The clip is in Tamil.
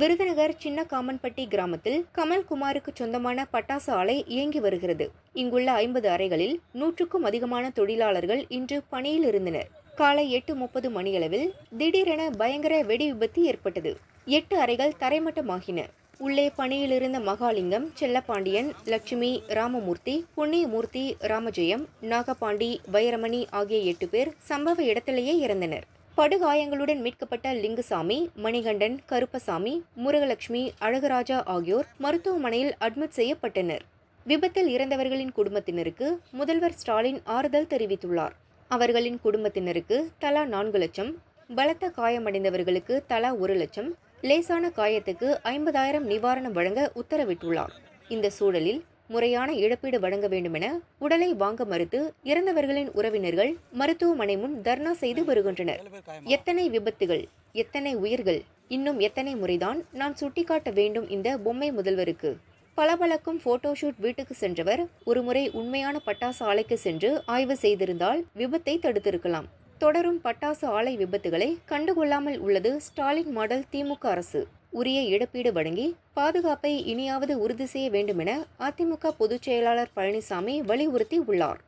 விருதுநகர் சின்ன காமன்பட்டி கிராமத்தில் கமல்குமாருக்கு சொந்தமான பட்டாசு ஆலை இயங்கி வருகிறது. இங்குள்ள ஐம்பது அறைகளில் நூற்றுக்கும் அதிகமான தொழிலாளர்கள் இன்று பணியில் இருந்தனர். காலை எட்டு முப்பது மணியளவில் திடீரென பயங்கர வெடி விபத்து ஏற்பட்டது. எட்டு அறைகள் தரைமட்டமாகின. உள்ளே பணியில் இருந்த மகாலிங்கம் செல்லப்பாண்டியன் லட்சுமி ராமமூர்த்தி புண்ணியமூர்த்தி ராமஜெயம் நாகபாண்டி வைரமணி ஆகிய எட்டு பேர் சம்பவ இடத்திலேயே இறந்தனர். படுகாயங்களுடன் மீட்கப்பட்ட லிங்குசாமி மணிகண்டன் கருப்பசாமி முருகலட்சுமி அழகராஜா ஆகியோர் மருத்துவமனையில் அட்மிட் செய்யப்பட்டனர். விபத்தில் இறந்தவர்களின் குடும்பத்தினருக்கு முதல்வர் ஸ்டாலின் ஆறுதல் தெரிவித்துள்ளார். அவர்களின் குடும்பத்தினருக்கு தலா நான்கு லட்சம் பலத்த காயமடைந்தவர்களுக்கு தலா ஒரு லட்சம் லேசான காயத்துக்கு ஐம்பதாயிரம் நிவாரணம் வழங்க உத்தரவிட்டுள்ளார். இந்த சூழலில் முறையான இழப்பீடு வழங்க வேண்டுமென உடலை வாங்க மறுத்து இறந்தவர்களின் உறவினர்கள் மருத்துவமனை முன் தர்ணா செய்து வருகின்றனர். எத்தனை விபத்துகள் எத்தனை உயிர்கள் இன்னும் எத்தனை முறைதான் நான் சுட்டிக்காட்ட வேண்டும் இந்த பொம்மை முதல்வருக்கு. பளபளக்கும் போட்டோஷூட் வீட்டுக்கு சென்றவர் ஒருமுறை உண்மையான பட்டாசு ஆலைக்கு சென்று ஆய்வு செய்திருந்தால் விபத்தை தடுத்திருக்கலாம். தொடரும் பட்டாசு ஆலை விபத்துகளை கண்டுகொள்ளாமல் உள்ளது ஸ்டாலின் மாடல் திமுக அரசு. உரிய இழப்பீடு வழங்கி பாதுகாப்பை இனியாவது உறுதி செய்ய வேண்டுமென அதிமுக பொதுச் செயலாளர் பழனிசாமி வலியுறுத்தி உள்ளார்